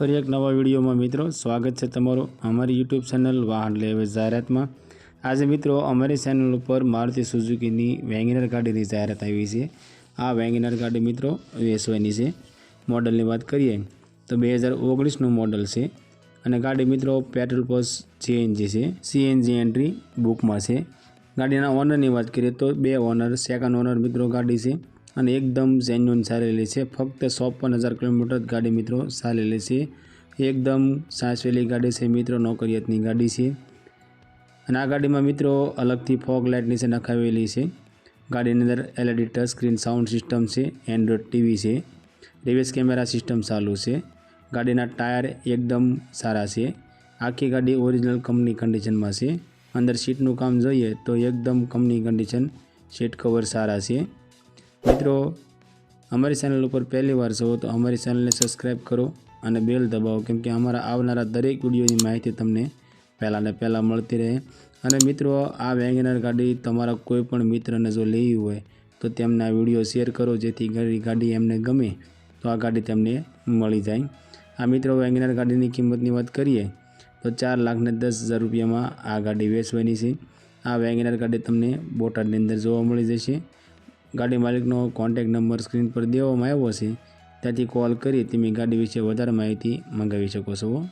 ફરી એક નવા વિડીયોમાં મિત્રો સ્વાગત છે તમારું અમારી યુટ્યુબ ચેનલ વાહન લેવે જાહેરાતમાં. આજે મિત્રો અમારી ચેનલ ઉપર મારુતિ સુઝુકીની વેંગનર ગાડીની જાહેરાત આવી છે. આ વેંગનર ગાડી મિત્રો વેચવાની છે. મોડલની વાત કરીએ તો બે હજાર ઓગણીસનું મોડલ છે અને ગાડી મિત્રો પેટ્રોલ પ્લસ સીએનજી છે. સીએનજી એન્ટ્રી બુકમાં છે. ગાડીના ઓનરની વાત કરીએ તો બે ઓનર સેકન્ડ ઓનર મિત્રો ગાડી છે. અને એકદમ જેન્યુન ચાલેલી છે. ફક્ત ચોપન હજાર કિલોમીટર જ ગાડી મિત્રો ચાલેલી છે. એકદમ સાચવેલી ગાડી છે મિત્રો, નોકરિયાતની ગાડી છે. અને આ ગાડીમાં મિત્રો અલગથી ફોગ લાઇટ નીચે નખાવેલી છે. ગાડીની અંદર LED touch screen sound system છે એન્ડ્રોઇડ ટીવી છે. રિવર્સ કેમેરા સિસ્ટમ ચાલુ છે. ગાડીના ટાયર એકદમ સારા છે. આખી ગાડી ઓરિજિનલ કંપની કન્ડિશનમાં છે. અંદર સીટનું કામ જોઈએ તો એકદમ કંપની કન્ડિશન સીટ કવર સારા છે. મિત્રો, અમારી ચેનલ ઉપર પહેલી વાર જવો તો અમારી ચેનલને સબસ્ક્રાઈબ કરો અને બેલ દબાવો, કેમ કે અમારા આવનારા દરેક વિડીયોની માહિતી તમને પહેલાં ને પહેલાં મળતી રહે. અને મિત્રો, આ વેગેનર ગાડી તમારા કોઈ પણ મિત્રને જો લેવી હોય, તો તેમના વીડિયો શેર કરો, જેથી ગાડી એમને ગમે, તો આ ગાડી તેમને મળી જાય. આ મિત્રો, વેગેનર ગાડીની કિંમતની વાત કરીએ, તો ચાર લાખને દસ હજાર રૂપિયામાં આ ગાડી વેચવાની છે. આ વેગેનર ગાડી તમને બોટાદની અંદર જોવા મળી જશે. ગાડી માલિકનો કોન્ટેક નંબર સ્ક્રીન પર દેવામાં આવ્યો છે. ત્યાંથી કોલ કરી, તમે ગાડી વિશે વધારે માહિતી મંગાવી શકો છો.